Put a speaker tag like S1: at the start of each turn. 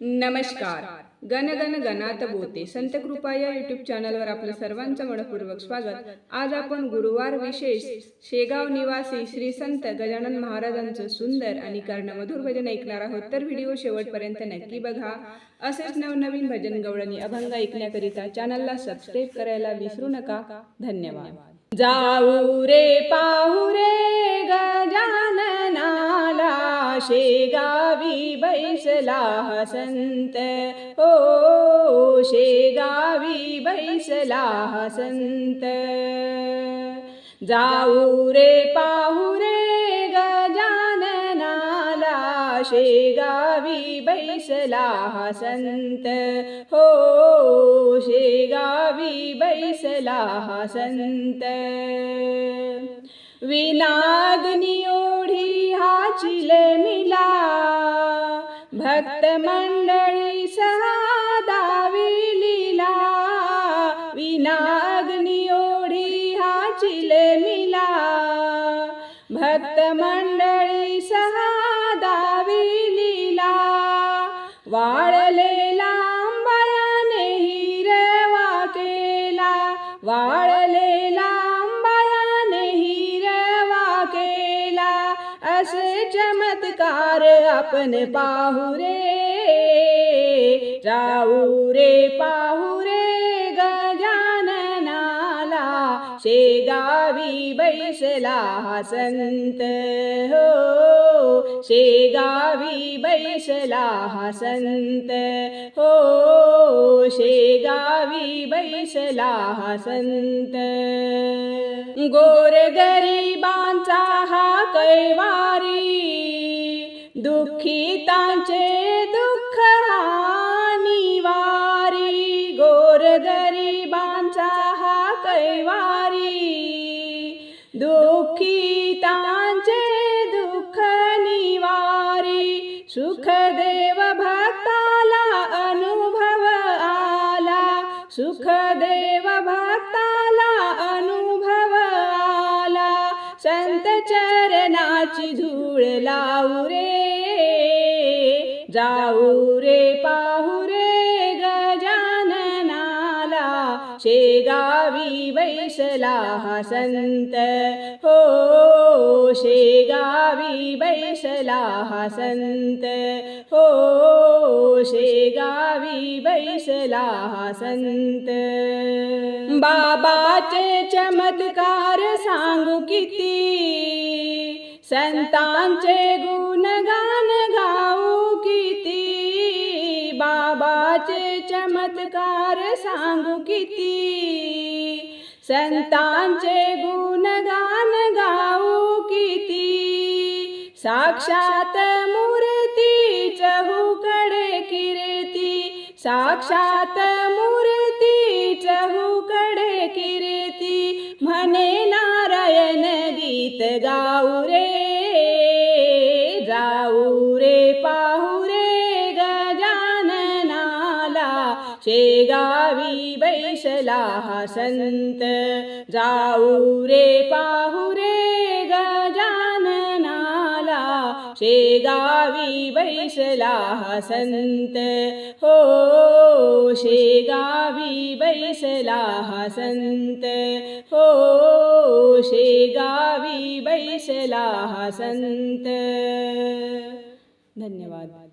S1: नमस्कार. गण गण गणात बोते. संत कृपा या युट्यूब चॅनलवर आपलं सर्वांचं मनपूर्वक स्वागत. आज आपण गुरुवार विशेष शेगाव निवासी श्री संत गजानन महाराजांचं सुंदर आणि कर्णमधुर भजन ऐकणार आहोत. तर व्हिडिओ शेवटपर्यंत नक्की बघा. असेच नवनवीन भजन गवळणी अभंग ऐकण्याकरिता चॅनलला सबस्क्राईब करायला विसरू नका. धन्यवाद. जाऊ रे पाहू रे. शेगावी बैसला संत हो शेगावी बैसला संत जाऊ रे पाहुरे शेगावी बैसला हा संत हो शेगावी बैसला हा संत विनाग्नी ओढी हा चिलमिला भक्त मंडळी सहा दाविलीला विनाग्नी ओढी हा चिलमिला भक्त मंडळी सहा वाळलेला अंबायाने हिरवा केला वाळलेला अंबायाने हिरवा केला असे चमत्कार आपण पाहू रे. जाऊ रे पाहुरे शेगावी बैसला हा संत हो शेगावी बैसला हा संत हो शेगावी बैसला हा संत गोरगरिबांचा हा कैवारी दुःखितांचे दुःखितांचे दुःख निवारी सुखदेव भक्ताला अनुभव आला सुखदेव भक्ताला अनुभव आला. संत चरणाची धूळ लावू रे जाऊ रे पाहुरे गजाननाला. शेगा बैसला संत हो शेगावी बैसला हा संत हो शेगावी बैसला संत बाबाचे चमत्कार सांगू किती? संतांचे गुणगान गाऊ किती? बाबाचे चमत्कार सांगू किती? संतांचे गुणगान गाऊ किती. साक्षात मूर्ती चहूकडे किरती. साक्षात मूर्ती चहूकडे किरती. म्हणे नारायण गीत गाऊ रे जाऊ रे पाहू रे. शेगावी बैसला हा संत. जाऊ रे पाहू रे गजाननाला शेगावी बैसला हा संत. हो शेगावी बैसला हा संत. हो शेगावी बैसला हा संत. धन्यवाद.